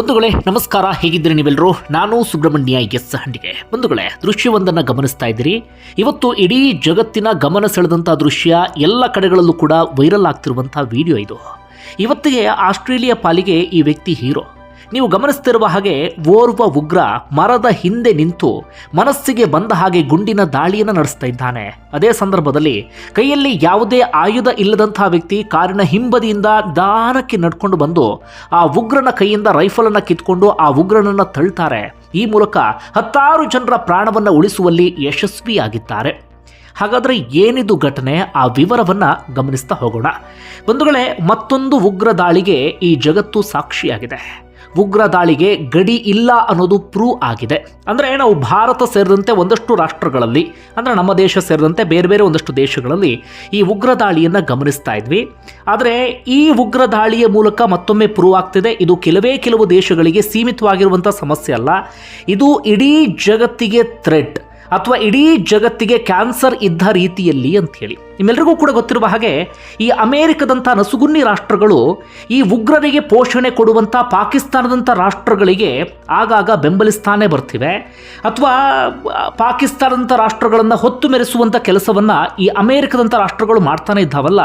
ಬಂಧುಗಳೇ, ನಮಸ್ಕಾರ. ಹೇಗಿದ್ದೀರಿ ನೀವೆಲ್ಲರೂ ನಾನು ಸುಬ್ರಹ್ಮಣ್ಯ ಎಸ್ ಹಂಡಿಗೆ. ಬಂಧುಗಳೇ, ದೃಶ್ಯವೊಂದನ್ನು ಗಮನಿಸ್ತಾ ಇದ್ದೀರಿ. ಇವತ್ತು ಇಡೀ ಜಗತ್ತಿನ ಗಮನ ಸೆಳೆದಂಥ ದೃಶ್ಯ ಎಲ್ಲ ಕಡೆಗಳಲ್ಲೂ ಕೂಡ ವೈರಲ್ ಆಗ್ತಿರುವಂಥ ವಿಡಿಯೋ ಇದು. ಇವತ್ತಿಗೆ ಆಸ್ಟ್ರೇಲಿಯಾ ಪಾಲಿಗೆ ಈ ವ್ಯಕ್ತಿ ಹೀರೋ. ನೀವು ಗಮನಿಸ್ತಿರುವ ಹಾಗೆ ಓರ್ವ ಉಗ್ರ ಮರದ ಹಿಂದೆ ನಿಂತು ಮನಸ್ಸಿಗೆ ಬಂದ ಹಾಗೆ ಗುಂಡಿನ ದಾಳಿಯನ್ನು ನಡೆಸ್ತಾ ಇದ್ದಾನೆ. ಅದೇ ಸಂದರ್ಭದಲ್ಲಿ ಕೈಯಲ್ಲಿ ಯಾವುದೇ ಆಯುಧ ಇಲ್ಲದಂತಹ ವ್ಯಕ್ತಿ ಕಾರಿನ ಹಿಂಬದಿಯಿಂದ ದಾನಕ್ಕೆ ನಡ್ಕೊಂಡು ಬಂದು ಆ ಉಗ್ರನ ಕೈಯಿಂದ ರೈಫಲನ್ನು ಕಿತ್ಕೊಂಡು ಆ ಉಗ್ರನನ್ನು ತಳ್ತಾರೆ. ಈ ಮೂಲಕ ಹತ್ತಾರು ಜನರ ಪ್ರಾಣವನ್ನು ಉಳಿಸುವಲ್ಲಿ ಯಶಸ್ವಿಯಾಗಿದ್ದಾರೆ. ಹಾಗಾದರೆ ಏನಿದು ಘಟನೆ? ಆ ವಿವರವನ್ನ ಗಮನಿಸ್ತಾ ಹೋಗೋಣ. ಬಂಧುಗಳೇ, ಮತ್ತೊಂದು ಉಗ್ರ ದಾಳಿಗೆ ಈ ಜಗತ್ತು ಸಾಕ್ಷಿಯಾಗಿದೆ. ಉಗ್ರ ದಾಳಿಗೆ ಗಡಿ ಇಲ್ಲ ಅನ್ನೋದು ಪ್ರೂವ್ ಆಗಿದೆ. ಅಂದರೆ ನಾವು ಭಾರತ ಸೇರಿದಂತೆ ಒಂದಷ್ಟು ರಾಷ್ಟ್ರಗಳಲ್ಲಿ, ಅಂದರೆ ನಮ್ಮ ದೇಶ ಸೇರಿದಂತೆ ಬೇರೆ ಬೇರೆ ಒಂದಷ್ಟು ದೇಶಗಳಲ್ಲಿ ಈ ಉಗ್ರ ದಾಳಿಯನ್ನು ಗಮನಿಸ್ತಾ ಇದ್ವಿ. ಆದರೆ ಈ ಉಗ್ರ ದಾಳಿಯ ಮೂಲಕ ಮತ್ತೊಮ್ಮೆ ಪ್ರೂವ್ ಆಗ್ತಿದೆ. ಇದು ಕೆಲವೇ ಕೆಲವು ದೇಶಗಳಿಗೆ ಸೀಮಿತವಾಗಿರುವಂಥ ಸಮಸ್ಯೆ ಅಲ್ಲ. ಇದು ಇಡೀ ಜಗತ್ತಿಗೆ ಥ್ರೆಟ್ ಅಥವಾ ಇಡೀ ಜಗತ್ತಿಗೆ ಕ್ಯಾನ್ಸರ್ ಇದ್ದ ರೀತಿಯಲ್ಲಿ ಅಂತ ಹೇಳಿ. ನಿಮ್ಮೆಲ್ಲರಿಗೂ ಕೂಡ ಗೊತ್ತಿರುವ ಹಾಗೆ ಈ ಅಮೇರಿಕದಂಥ ನಸುಗುನ್ನಿ ರಾಷ್ಟ್ರಗಳು ಈ ಉಗ್ರರಿಗೆ ಪೋಷಣೆ ಕೊಡುವಂಥ ಪಾಕಿಸ್ತಾನದಂಥ ರಾಷ್ಟ್ರಗಳಿಗೆ ಆಗಾಗ ಬೆಂಬಲಿಸ್ತಾನೆ ಬರ್ತಿವೆ. ಅಥವಾ ಪಾಕಿಸ್ತಾನದಂಥ ರಾಷ್ಟ್ರಗಳನ್ನು ಹೊತ್ತು ಮೆರೆಸುವಂಥ ಕೆಲಸವನ್ನು ಈ ಅಮೇರಿಕದಂಥ ರಾಷ್ಟ್ರಗಳು ಮಾಡ್ತಾನೆ ಇದ್ದಾವಲ್ಲ.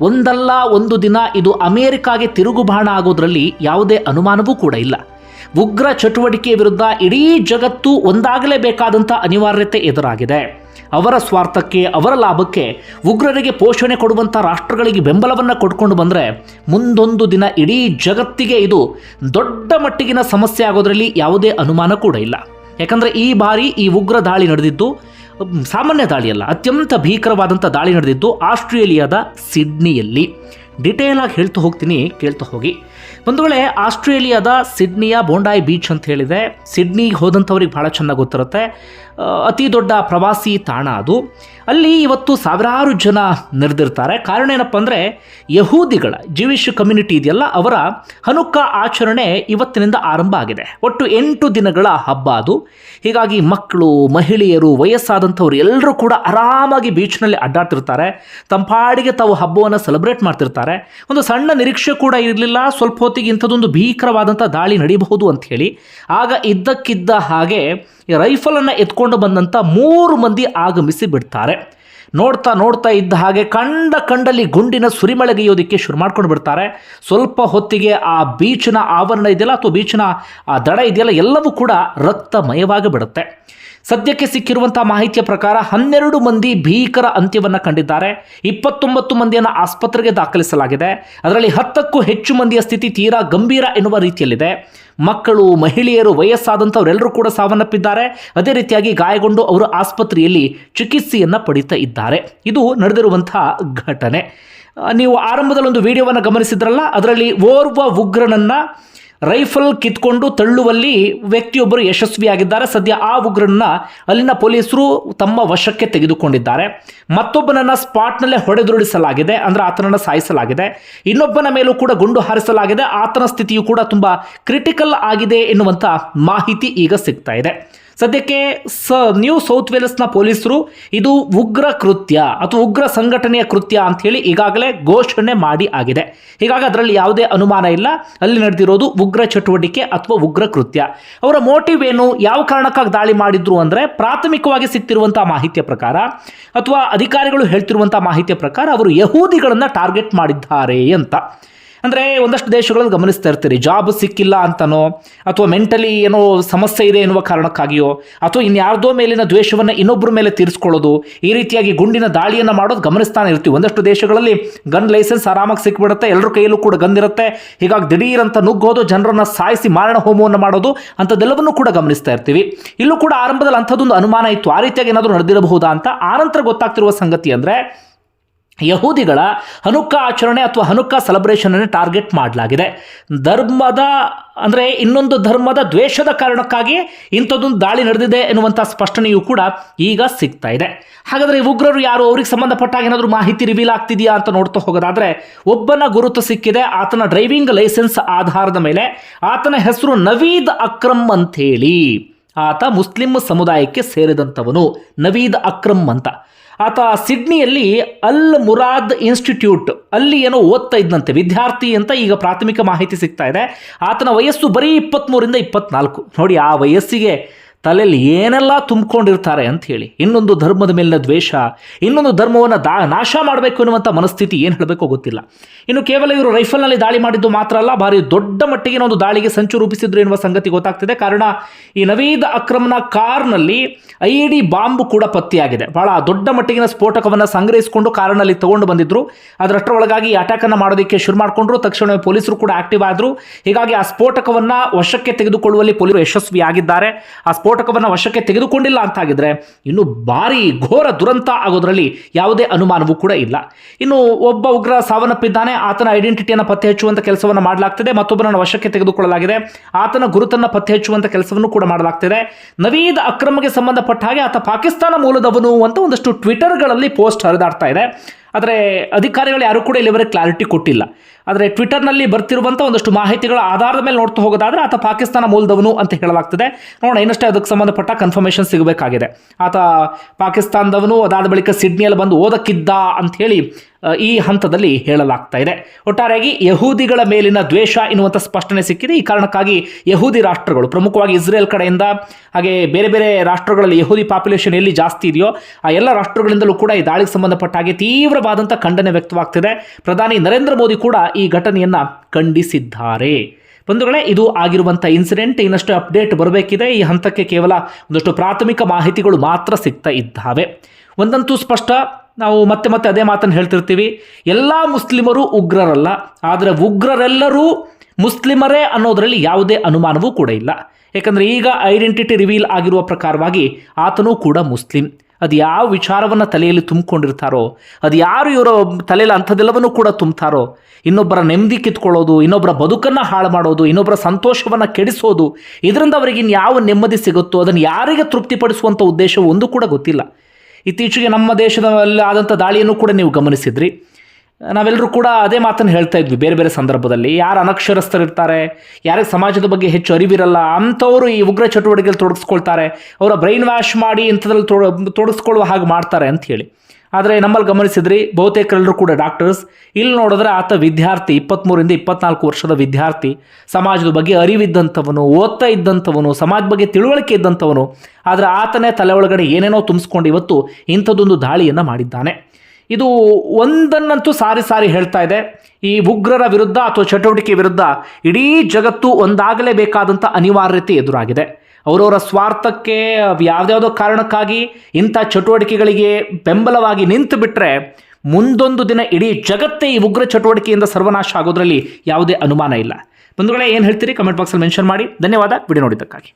ಒಂದಲ್ಲ ಒಂದು ದಿನ ಇದು ಅಮೇರಿಕಾಗೆ ತಿರುಗುಬಾಣ ಆಗೋದ್ರಲ್ಲಿ ಯಾವುದೇ ಅನುಮಾನವೂ ಕೂಡ ಇಲ್ಲ. ಉಗ್ರ ಚಟುವಟಿಕೆ ವಿರುದ್ಧ ಇಡೀ ಜಗತ್ತು ಒಂದಾಗಲೇಬೇಕಾದಂಥ ಅನಿವಾರ್ಯತೆ ಎದುರಾಗಿದೆ. ಅವರ ಸ್ವಾರ್ಥಕ್ಕೆ, ಅವರ ಲಾಭಕ್ಕೆ ಉಗ್ರರಿಗೆ ಪೋಷಣೆ ಕೊಡುವಂಥ ರಾಷ್ಟ್ರಗಳಿಗೆ ಬೆಂಬಲವನ್ನು ಕೊಟ್ಕೊಂಡು ಬಂದರೆ ಮುಂದೊಂದು ದಿನ ಇಡೀ ಜಗತ್ತಿಗೆ ಇದು ದೊಡ್ಡ ಮಟ್ಟಿಗಿನ ಸಮಸ್ಯೆ ಆಗೋದರಲ್ಲಿ ಯಾವುದೇ ಅನುಮಾನ ಕೂಡ ಇಲ್ಲ. ಯಾಕಂದರೆ ಈ ಬಾರಿ ಈ ಉಗ್ರ ದಾಳಿ ನಡೆದಿದ್ದು ಸಾಮಾನ್ಯ ದಾಳಿಯಲ್ಲ, ಅತ್ಯಂತ ಭೀಕರವಾದಂಥ ದಾಳಿ ನಡೆದಿದ್ದು ಆಸ್ಟ್ರೇಲಿಯಾದ ಸಿಡ್ನಿಯಲ್ಲಿ. ಡಿಟೇಲಾಗಿ ಹೇಳ್ತಾ ಹೋಗ್ತೀನಿ, ಕೇಳ್ತಾ ಹೋಗಿ. ಬಂಧುಗಳೇ ಆಸ್ಟ್ರೇಲಿಯಾದ ಸಿಡ್ನಿಯ ಬೋಂಡಾಯ್ ಬೀಚ್ ಅಂತ ಹೇಳಿದೆ ಸಿಡ್ನಿಗೆ ಹೋದಂಥವ್ರಿಗೆ ಭಾಳ ಚೆನ್ನಾಗಿ ಗೊತ್ತಿರುತ್ತೆ. ಅತಿ ದೊಡ್ಡ ಪ್ರವಾಸಿ ತಾಣ ಅದು. ಅಲ್ಲಿ ಇವತ್ತು ಸಾವಿರಾರು ಜನ ನೆರೆದಿರ್ತಾರೆ. ಕಾರಣ ಏನಪ್ಪ ಅಂದರೆ ಯಹೂದಿಗಳ ಜೀವಿಶ್ ಕಮ್ಯುನಿಟಿ ಇದೆಯಲ್ಲ, ಅವರ ಹನುಕ್ಕ ಆಚರಣೆ ಇವತ್ತಿನಿಂದ ಆರಂಭ ಆಗಿದೆ. ಒಟ್ಟು ಎಂಟು ದಿನಗಳ ಹಬ್ಬ ಅದು. ಹೀಗಾಗಿ ಮಕ್ಕಳು, ಮಹಿಳೆಯರು, ವಯಸ್ಸಾದಂಥವ್ರು ಎಲ್ಲರೂ ಕೂಡ ಆರಾಮಾಗಿ ಬೀಚ್ನಲ್ಲಿ ಅಡ್ಡಾಡ್ತಿರ್ತಾರೆ. ತಂಪಾಡಿಗೆ ಪಾಡಿಗೆ ತಾವು ಹಬ್ಬವನ್ನು ಸೆಲೆಬ್ರೇಟ್ ಮಾಡ್ತಿರ್ತಾರೆ. ಒಂದು ಸಣ್ಣ ನಿರೀಕ್ಷೆ ಕೂಡ ಇರಲಿಲ್ಲ. ಸ್ವಲ್ಪ ಹೊತ್ತಿಗೆ ಇಂಥದ್ದೊಂದು ಭೀಕರವಾದಂಥ ದಾಳಿ ನಡೀಬಹುದು ಅಂತ ಹೇಳಿ, ಆಗ ಇದ್ದಕ್ಕಿದ್ದ ಹಾಗೆ ರೈಫಲನ್ನು ಎತ್ಕೊಂಡು ಬಂದಂಥ ಮೂರು ಮಂದಿ ಆಗಮಿಸಿ ಬಿಡ್ತಾರೆ. ನೋಡ್ತಾ ನೋಡ್ತಾ ಇದ್ದ ಹಾಗೆ ಕಂಡ ಕಂಡಲ್ಲಿ ಗುಂಡಿನ ಸುರಿಮಳೆಗೆಯೋದಕ್ಕೆ ಶುರು ಮಾಡ್ಕೊಂಡು ಬಿಡ್ತಾರೆ. ಸ್ವಲ್ಪ ಹೊತ್ತಿಗೆ ಆ ಬೀಚಿನ ಆವರಣ ಇದೆಯಲ್ಲ, ಅಥವಾ ಬೀಚಿನ ಆ ದಡ ಇದೆಯಲ್ಲ, ಎಲ್ಲವೂ ಕೂಡ ರಕ್ತಮಯವಾಗಿ ಬಿಡುತ್ತೆ. ಸದ್ಯಕ್ಕೆ ಸಿಕ್ಕಿರುವಂಥ ಮಾಹಿತಿಯ ಪ್ರಕಾರ ಹನ್ನೆರಡು ಮಂದಿ ಭೀಕರ ಅಂತ್ಯವನ್ನು ಕಂಡಿದ್ದಾರೆ. ಇಪ್ಪತ್ತೊಂಬತ್ತು ಮಂದಿಯನ್ನು ಆಸ್ಪತ್ರೆಗೆ ದಾಖಲಿಸಲಾಗಿದೆ. ಅದರಲ್ಲಿ ಹತ್ತಕ್ಕೂ ಹೆಚ್ಚು ಮಂದಿಯ ಸ್ಥಿತಿ ತೀರಾ ಗಂಭೀರ ಎನ್ನುವ ರೀತಿಯಲ್ಲಿದೆ. ಮಕ್ಕಳು, ಮಹಿಳೆಯರು, ವಯಸ್ಸಾದಂಥವರೆಲ್ಲರೂ ಕೂಡ ಸಾವನ್ನಪ್ಪಿದ್ದಾರೆ. ಅದೇ ರೀತಿಯಾಗಿ ಗಾಯಗೊಂಡು ಅವರು ಆಸ್ಪತ್ರೆಯಲ್ಲಿ ಚಿಕಿತ್ಸೆಯನ್ನು ಪಡೀತಾ ಇದ್ದಾರೆ. ಇದು ನಡೆದಿರುವಂತಹ ಘಟನೆ. ನೀವು ಆರಂಭದಲ್ಲಿ ಒಂದು ವಿಡಿಯೋವನ್ನು ಗಮನಿಸಿದ್ರಲ್ಲ, ಅದರಲ್ಲಿ ಓರ್ವ ಉಗ್ರನನ್ನ ರೈಫಲ್ ಕಿತ್ಕೊಂಡು ತಳ್ಳುವಲ್ಲಿ ವ್ಯಕ್ತಿಯೊಬ್ಬರು ಯಶಸ್ವಿಯಾಗಿದ್ದಾರೆ. ಸದ್ಯ ಆ ಉಗ್ರನ್ನ ಅಲ್ಲಿನ ಪೊಲೀಸರು ತಮ್ಮ ವಶಕ್ಕೆ ತೆಗೆದುಕೊಂಡಿದ್ದಾರೆ. ಮತ್ತೊಬ್ಬನನ್ನ ಸ್ಪಾಟ್ನಲ್ಲೇ ಹೊಡೆದುರುಳಿಸಲಾಗಿದೆ. ಅಂದರೆ ಆತನನ್ನು ಸಾಯಿಸಲಾಗಿದೆ. ಇನ್ನೊಬ್ಬನ ಮೇಲೂ ಕೂಡ ಗುಂಡು ಹಾರಿಸಲಾಗಿದೆ. ಆತನ ಸ್ಥಿತಿಯು ಕೂಡ ತುಂಬಾ ಕ್ರಿಟಿಕಲ್ ಆಗಿದೆ ಎನ್ನುವಂತ ಮಾಹಿತಿ ಈಗ ಸಿಗ್ತಾ ಇದೆ. ಸದ್ಯಕ್ಕೆ ಸ, ನ್ಯೂ ಸೌತ್ ವೇಲ್ಸ್ನ ಪೊಲೀಸರು ಇದು ಉಗ್ರ ಕೃತ್ಯ ಅಥವಾ ಉಗ್ರ ಸಂಘಟನೆಯ ಕೃತ್ಯ ಅಂತ ಹೇಳಿ ಈಗಾಗಲೇ ಘೋಷಣೆ ಮಾಡಿ ಆಗಿದೆ. ಹೀಗಾಗಿ ಅದರಲ್ಲಿ ಯಾವುದೇ ಅನುಮಾನ ಇಲ್ಲ. ಅಲ್ಲಿ ನಡೆದಿರೋದು ಉಗ್ರ ಚಟುವಟಿಕೆ ಅಥವಾ ಉಗ್ರ ಕೃತ್ಯ. ಅವರ ಮೋಟಿವ್ ಏನು, ಯಾವ ಕಾರಣಕ್ಕಾಗಿ ದಾಳಿ ಮಾಡಿದ್ರು ಅಂದರೆ ಪ್ರಾಥಮಿಕವಾಗಿ ಸಿಕ್ತಿರುವಂತಹ ಮಾಹಿತಿಯ ಪ್ರಕಾರ ಅಥವಾ ಅಧಿಕಾರಿಗಳು ಹೇಳ್ತಿರುವಂತಹ ಮಾಹಿತಿಯ ಪ್ರಕಾರ ಅವರು ಯಹೂದಿಗಳನ್ನು ಟಾರ್ಗೆಟ್ ಮಾಡಿದ್ದಾರೆ ಅಂತ. ಅಂದರೆ ಒಂದಷ್ಟು ದೇಶಗಳಲ್ಲಿ ಗಮನಿಸ್ತಾ ಇರ್ತೀರಿ. ಜಾಬ್ ಸಿಕ್ಕಿಲ್ಲ ಅಂತನೋ, ಅಥವಾ ಮೆಂಟಲಿ ಏನೋ ಸಮಸ್ಯೆ ಇದೆ ಎನ್ನುವ ಕಾರಣಕ್ಕಾಗಿಯೋ, ಅಥವಾ ಇನ್ಯಾರ್ದೋ ಮೇಲಿನ ದ್ವೇಷವನ್ನು ಇನ್ನೊಬ್ಬರ ಮೇಲೆ ತೀರಿಸ್ಕೊಳ್ಳೋದು, ಈ ರೀತಿಯಾಗಿ ಗುಂಡಿನ ದಾಳಿಯನ್ನು ಮಾಡೋದು ಗಮನಿಸ್ತಾನೆ ಇರ್ತೀವಿ. ಒಂದಷ್ಟು ದೇಶಗಳಲ್ಲಿ ಗನ್ ಲೈಸೆನ್ಸ್ ಆರಾಮಾಗಿ ಸಿಕ್ಬಿಡುತ್ತೆ, ಎಲ್ಲರ ಕೈಯಲ್ಲೂ ಕೂಡ ಗನ್ ಇರುತ್ತೆ. ಹೀಗಾಗಿ ದಿಢೀರಂತ ನುಗ್ಗೋದು, ಜನರನ್ನು ಸಾಯಿಸಿ ಮಾರಣ ಹೋಮವನ್ನು ಮಾಡೋದು ಅಂಥದ್ದೆಲ್ಲವನ್ನು ಕೂಡ ಗಮನಿಸ್ತಾ ಇರ್ತೀವಿ. ಇಲ್ಲೂ ಕೂಡ ಆರಂಭದಲ್ಲಿ ಅಂಥದ್ದೊಂದು ಅನುಮಾನ ಇತ್ತು. ಆ ರೀತಿಯಾಗಿ ಏನಾದರೂ ನಡೆದಿರಬಹುದಾ ಅಂತ ಆನಂತರ ಗೊತ್ತಾಗ್ತಿರುವ ಸಂಗತಿ ಅಂದರೆ ಯಹೂದಿಗಳ ಹನುಕ್ಕ ಆಚರಣೆ ಅಥವಾ ಹನುಕ್ಕ ಸೆಲೆಬ್ರೇಷನ್ ಅನ್ನು ಟಾರ್ಗೆಟ್ ಮಾಡಲಾಗಿದೆ. ಧರ್ಮದ ಅಂದರೆ ಇನ್ನೊಂದು ಧರ್ಮದ ದ್ವೇಷದ ಕಾರಣಕ್ಕಾಗಿ ಇಂಥದ್ದೊಂದು ದಾಳಿ ನಡೆದಿದೆ ಎನ್ನುವಂಥ ಸ್ಪಷ್ಟನೆಯೂ ಕೂಡ ಈಗ ಸಿಗ್ತಾ ಇದೆ. ಹಾಗಾದರೆ ಈ ಉಗ್ರರು ಯಾರು? ಅವ್ರಿಗೆ ಸಂಬಂಧಪಟ್ಟಾಗ ಏನಾದರೂ ಮಾಹಿತಿ ರಿವೀಲ್ ಆಗ್ತಿದೆಯಾ ಅಂತ ನೋಡ್ತಾ ಹೋಗೋದಾದರೆ ಒಬ್ಬನ ಗುರುತು ಸಿಕ್ಕಿದೆ, ಆತನ ಡ್ರೈವಿಂಗ್ ಲೈಸೆನ್ಸ್ ಆಧಾರದ ಮೇಲೆ ಆತನ ಹೆಸರು ನವೀದ್ ಅಕ್ರಮ್ ಅಂಥೇಳಿ ಆತ ಮುಸ್ಲಿಂ ಸಮುದಾಯಕ್ಕೆ ಸೇರಿದಂಥವನು. ನವೀದ್ ಅಕ್ರಮ್ ಅಂತ. ಆತ ಸಿಡ್ನಿಯಲ್ಲಿ ಅಲ್ ಮುರಾದ್ ಇನ್ಸ್ಟಿಟ್ಯೂಟ್, ಅಲ್ಲಿ ಏನೋ ಓದ್ತಾ ಇದ್ದಂತೆ ವಿದ್ಯಾರ್ಥಿ ಅಂತ ಈಗ ಪ್ರಾಥಮಿಕ ಮಾಹಿತಿ ಸಿಗ್ತಾ ಇದೆ. ಆತನ ವಯಸ್ಸು ಬರೀ ಇಪ್ಪತ್ತ್ಮೂರಿಂದ ಇಪ್ಪತ್ನಾಲ್ಕು. ನೋಡಿ, ಆ ವಯಸ್ಸಿಗೆ ತಲೆಯಲ್ಲಿ ಏನೆಲ್ಲ ತುಂಬಿಕೊಂಡಿರ್ತಾರೆ ಅಂತ ಹೇಳಿ. ಇನ್ನೊಂದು ಧರ್ಮದ ಮೇಲಿನ ದ್ವೇಷ, ಇನ್ನೊಂದು ಧರ್ಮವನ್ನು ದಾ, ನಾಶ ಮಾಡಬೇಕು ಎನ್ನುವಂಥ ಮನಸ್ಥಿತಿ ಏನು ಹೇಳಬೇಕೋ ಗೊತ್ತಿಲ್ಲ. ಇನ್ನು ಕೇವಲ ಇವರು ರೈಫಲ್ನಲ್ಲಿ ದಾಳಿ ಮಾಡಿದ್ದು ಮಾತ್ರ ಅಲ್ಲ, ಭಾರಿ ದೊಡ್ಡ ಮಟ್ಟಿಗೆ ಒಂದು ದಾಳಿಗೆ ಸಂಚು ರೂಪಿಸಿದ್ರು ಎನ್ನುವ ಸಂಗತಿ ಗೊತ್ತಾಗ್ತಿದೆ. ಕಾರಣ ಈ ನವೀದ ಅಕ್ರಮನ ಕಾರ್ನಲ್ಲಿ ಐ ಡಿ ಬಾಂಬ್ ಕೂಡ ಪತ್ತೆಯಾಗಿದೆ. ಬಹಳ ದೊಡ್ಡ ಮಟ್ಟಿಗಿನ ಸ್ಫೋಟಕವನ್ನು ಸಂಗ್ರಹಿಸಿಕೊಂಡು ಕಾರಿನಲ್ಲಿ ತಗೊಂಡು ಬಂದಿದ್ರು. ಅದರಷ್ಟರೊಳಗಾಗಿ ಒಳಗಾಗಿ ಅಟ್ಯಾಕನ್ನು ಮಾಡೋದಕ್ಕೆ ಶುರು ಮಾಡಿಕೊಂಡ್ರು. ತಕ್ಷಣವೇ ಪೊಲೀಸರು ಕೂಡ ಆಕ್ಟಿವ್ ಆದರು. ಹೀಗಾಗಿ ಆ ಸ್ಫೋಟಕವನ್ನು ವಶಕ್ಕೆ ತೆಗೆದುಕೊಳ್ಳುವಲ್ಲಿ ಪೊಲೀಸರು ಯಶಸ್ವಿಯಾಗಿದ್ದಾರೆ. ಆ ಸ್ಫೋಟಕವನ್ನು ವಶಕ್ಕೆ ತೆಗೆದುಕೊಂಡಿಲ್ಲ ಅಂತಾಗಿದ್ರೆ ಇನ್ನು ಭಾರಿ ಘೋರ ದುರಂತ ಆಗೋದ್ರಲ್ಲಿ ಯಾವುದೇ ಅನುಮಾನವೂ ಕೂಡ ಇಲ್ಲ. ಇನ್ನು ಒಬ್ಬ ಉಗ್ರ ಸಾವನ್ನಪ್ಪಿದ್ದಾನೆ, ಆತನ ಐಡೆಂಟಿಟಿಯನ್ನು ಪತ್ತೆ ಹಚ್ಚುವಂಥ ಕೆಲಸವನ್ನು ಮಾಡಲಾಗ್ತದೆ ಮತ್ತೊಬ್ಬರನ್ನು ವಶಕ್ಕೆ ತೆಗೆದುಕೊಳ್ಳಲಾಗಿದೆ. ಆತನ ಗುರುತನ್ನು ಪತ್ತೆ ಹಚ್ಚುವಂತ ಕೆಲಸವನ್ನು ಕೂಡ ಮಾಡಲಾಗ್ತಿದೆ. ನವೀದ್ ಅಕ್ರಮಕ್ಕೆ ಸಂಬಂಧಪಟ್ಟ ಹಾಗೆ ಆತ ಪಾಕಿಸ್ತಾನ ಮೂಲದವನು ಅಂತ ಒಂದಷ್ಟು ಟ್ವಿಟರ್ಗಳಲ್ಲಿ ಪೋಸ್ಟ್ ಹರಿದಾಡ್ತಾ ಇದೆ. ಆದರೆ ಅಧಿಕಾರಿಗಳು ಯಾರು ಕೂಡ ಇಲ್ಲಿವರೆಗೆ ಕ್ಲಾರಿಟಿ ಕೊಟ್ಟಿಲ್ಲ. ಆದರೆ ಟ್ವಿಟರ್ನಲ್ಲಿ ಬರ್ತಿರುವಂಥ ಒಂದಷ್ಟು ಮಾಹಿತಿಗಳ ಆಧಾರದ ಮೇಲೆ ನೋಡ್ತಾ ಹೋಗೋದಾದರೆ ಆತ ಪಾಕಿಸ್ತಾನ ಮೂಲದವನು ಅಂತ ಹೇಳಲಾಗ್ತದೆ. ನೋಡೋಣ, ಇನ್ನಷ್ಟೇ ಅದಕ್ಕೆ ಸಂಬಂಧಪಟ್ಟ ಕನ್ಫರ್ಮೇಷನ್ ಸಿಗಬೇಕಾಗಿದೆ. ಆತ ಪಾಕಿಸ್ತಾನದವನು ಅದಾದ ಬಳಿಕ ಸಿಡ್ನಿಯಲ್ಲಿ ಬಂದು ಓದಕ್ಕಿದ್ದ ಅಂಥೇಳಿ ಈ ಹಂತದಲ್ಲಿ ಹೇಳಲಾಗ್ತಾ ಇದೆ. ಒಟ್ಟಾರೆಯಾಗಿ ಯಹೂದಿಗಳ ಮೇಲಿನ ದ್ವೇಷ ಎನ್ನುವಂಥ ಸ್ಪಷ್ಟನೆ ಸಿಕ್ಕಿದೆ. ಈ ಕಾರಣಕ್ಕಾಗಿ ಯಹೂದಿ ರಾಷ್ಟ್ರಗಳು, ಪ್ರಮುಖವಾಗಿ ಇಸ್ರೇಲ್ ಕಡೆಯಿಂದ, ಹಾಗೆ ಬೇರೆ ಬೇರೆ ರಾಷ್ಟ್ರಗಳಲ್ಲಿ ಯಹೂದಿ ಪಾಪ್ಯುಲೇಷನ್ ಎಲ್ಲಿ ಜಾಸ್ತಿ ಇದೆಯೋ, ಆ ಎಲ್ಲ ರಾಷ್ಟ್ರಗಳಿಂದಲೂ ಕೂಡ ಈ ದಾಳಿಗೆ ಸಂಬಂಧಪಟ್ಟ ಹಾಗೆ ತೀವ್ರವಾದಂಥ ಖಂಡನೆ ವ್ಯಕ್ತವಾಗ್ತಿದೆ. ಪ್ರಧಾನಿ ನರೇಂದ್ರ ಮೋದಿ ಕೂಡ ಈ ಘಟನೆಯನ್ನು ಖಂಡಿಸಿದ್ದಾರೆ. ಬಂಧುಗಳೇ, ಇದು ಆಗಿರುವಂಥ ಇನ್ಸಿಡೆಂಟ್ ಇನ್ನಷ್ಟು ಅಪ್ಡೇಟ್ ಬರಬೇಕಿದೆ. ಈ ಹಂತಕ್ಕೆ ಕೇವಲ ಒಂದಷ್ಟು ಪ್ರಾಥಮಿಕ ಮಾಹಿತಿಗಳು ಮಾತ್ರ ಸಿಗ್ತಾ ಇದ್ದಾವೆ. ಒಂದಂತೂ ಸ್ಪಷ್ಟ ನಾವು ಮತ್ತೆ ಮತ್ತೆ ಅದೇ ಮಾತನ್ನು ಹೇಳ್ತಿರ್ತೀವಿ. ಎಲ್ಲ ಮುಸ್ಲಿಮರು ಉಗ್ರರಲ್ಲ. ಆದರೆ ಉಗ್ರರೆಲ್ಲರೂ ಮುಸ್ಲಿಮರೇ ಅನ್ನೋದರಲ್ಲಿ ಯಾವುದೇ ಅನುಮಾನವೂ ಕೂಡ ಇಲ್ಲ. ಯಾಕಂದರೆ ಈಗ ಐಡೆಂಟಿಟಿ ರಿವೀಲ್ ಆಗಿರುವ ಪ್ರಕಾರವಾಗಿ ಆತನೂ ಕೂಡ ಮುಸ್ಲಿಂ. ಅದು ಯಾವ ವಿಚಾರವನ್ನು ತಲೆಯಲ್ಲಿ ತುಂಬಿಕೊಂಡಿರ್ತಾರೋ, ಅದು ಯಾರು ಇವರ ತಲೆಯಲ್ಲಿ ಅಂಥದ್ದೆಲ್ಲವನ್ನೂ ಕೂಡ ತುಂಬ್ತಾರೋ, ಇನ್ನೊಬ್ಬರ ನೆಮ್ಮದಿ ಕಿತ್ಕೊಳ್ಳೋದು, ಇನ್ನೊಬ್ಬರ ಬದುಕನ್ನು ಹಾಳು ಮಾಡೋದು, ಇನ್ನೊಬ್ಬರ ಸಂತೋಷವನ್ನು ಕೆಡಿಸೋದು, ಇದರಿಂದ ಅವರಿಗೆ ಯಾವ ನೆಮ್ಮದಿ ಸಿಗುತ್ತೋ, ಅದನ್ನು ಯಾರಿಗೆ ತೃಪ್ತಿಪಡಿಸುವಂಥ ಉದ್ದೇಶ ಒಂದು ಕೂಡ ಗೊತ್ತಿಲ್ಲ. ಇತ್ತೀಚೆಗೆ ನಮ್ಮ ದೇಶದಲ್ಲಿ ಆದಂಥ ದಾಳಿಯನ್ನು ಕೂಡ ನೀವು ಗಮನಿಸಿದ್ರಿ. ನಾವೆಲ್ಲರೂ ಕೂಡ ಅದೇ ಮಾತನ್ನು ಹೇಳ್ತಾ ಇದ್ವಿ ಬೇರೆ ಬೇರೆ ಸಂದರ್ಭದಲ್ಲಿ. ಯಾರು ಅನಕ್ಷರಸ್ಥರಿರ್ತಾರೆ, ಯಾರಿಗೆ ಸಮಾಜದ ಬಗ್ಗೆ ಹೆಚ್ಚು ಅರಿವಿರಲ್ಲ, ಅಂಥವರು ಈ ಉಗ್ರ ಚಟುವಟಿಕೆಯಲ್ಲಿ ತೊಡಗಿಸ್ಕೊಳ್ತಾರೆ, ಅವರ ಬ್ರೈನ್ ವಾಶ್ ಮಾಡಿ ಇಂಥದ್ರಲ್ಲಿ ತೊಡ ತೊಡಗಿಸ್ಕೊಳ್ಳುವ ಹಾಗೆ ಮಾಡ್ತಾರೆ ಅಂತ ಹೇಳಿ. ಆದರೆ ನಮ್ಮಲ್ಲಿ ಗಮನಿಸಿದ್ರಿ, ಬಹುತೇಕರೆಲ್ಲರೂ ಕೂಡ ಡಾಕ್ಟರ್ಸ್ ಇಲ್ಲಿ ನೋಡಿದ್ರೆ ಆತ ವಿದ್ಯಾರ್ಥಿ ಇಪ್ಪತ್ತ್ಮೂರಿಂದ ಇಪ್ಪತ್ನಾಲ್ಕು ವರ್ಷದ ವಿದ್ಯಾರ್ಥಿ. ಸಮಾಜದ ಬಗ್ಗೆ ಅರಿವಿದ್ದಂಥವನು, ಓದ್ತಾ ಇದ್ದಂಥವನು, ಸಮಾಜ ಬಗ್ಗೆ ತಿಳುವಳಿಕೆ ಇದ್ದಂಥವನು. ಆದರೆ ಆತನೇ ತಲೆ ಒಳಗಡೆ ಏನೇನೋ ತುಂಬಿಸ್ಕೊಂಡು ಇವತ್ತು ಇಂಥದ್ದೊಂದು ದಾಳಿಯನ್ನು ಮಾಡಿದ್ದಾನೆ. ಇದು ಒಂದನ್ನಂತೂ ಸಾರಿ ಸಾರಿ ಹೇಳ್ತಾ ಇದೆ. ಈ ಉಗ್ರರ ವಿರುದ್ಧ ಅಥವಾ ಚಟುವಟಿಕೆ ವಿರುದ್ಧ ಇಡೀ ಜಗತ್ತು ಒಂದಾಗಲೇಬೇಕಾದಂಥ ಅನಿವಾರ್ಯತೆ ಎದುರಾಗಿದೆ. ಅವರವರ ಸ್ವಾರ್ಥಕ್ಕೆ ಯಾವುದ್ಯಾವುದೋ ಕಾರಣಕ್ಕಾಗಿ ಇಂಥ ಚಟುವಟಿಕೆಗಳಿಗೆ ಬೆಂಬಲವಾಗಿ ನಿಂತು ಬಿಟ್ಟರೆ ಮುಂದೊಂದು ದಿನ ಇಡೀ ಜಗತ್ತೇ ಈ ಉಗ್ರ ಚಟುವಟಿಕೆಯಿಂದ ಸರ್ವನಾಶ ಆಗೋದ್ರಲ್ಲಿ ಯಾವುದೇ ಅನುಮಾನ ಇಲ್ಲ. ಬಂಧುಗಳೇ, ಏನು ಹೇಳ್ತೀರಿ? ಕಮೆಂಟ್ ಬಾಕ್ಸಲ್ಲಿ ಮೆನ್ಷನ್ ಮಾಡಿ. ಧನ್ಯವಾದ. ವಿಡಿಯೋ ನೋಡಿದ್ದಕ್ಕಾಗಿ.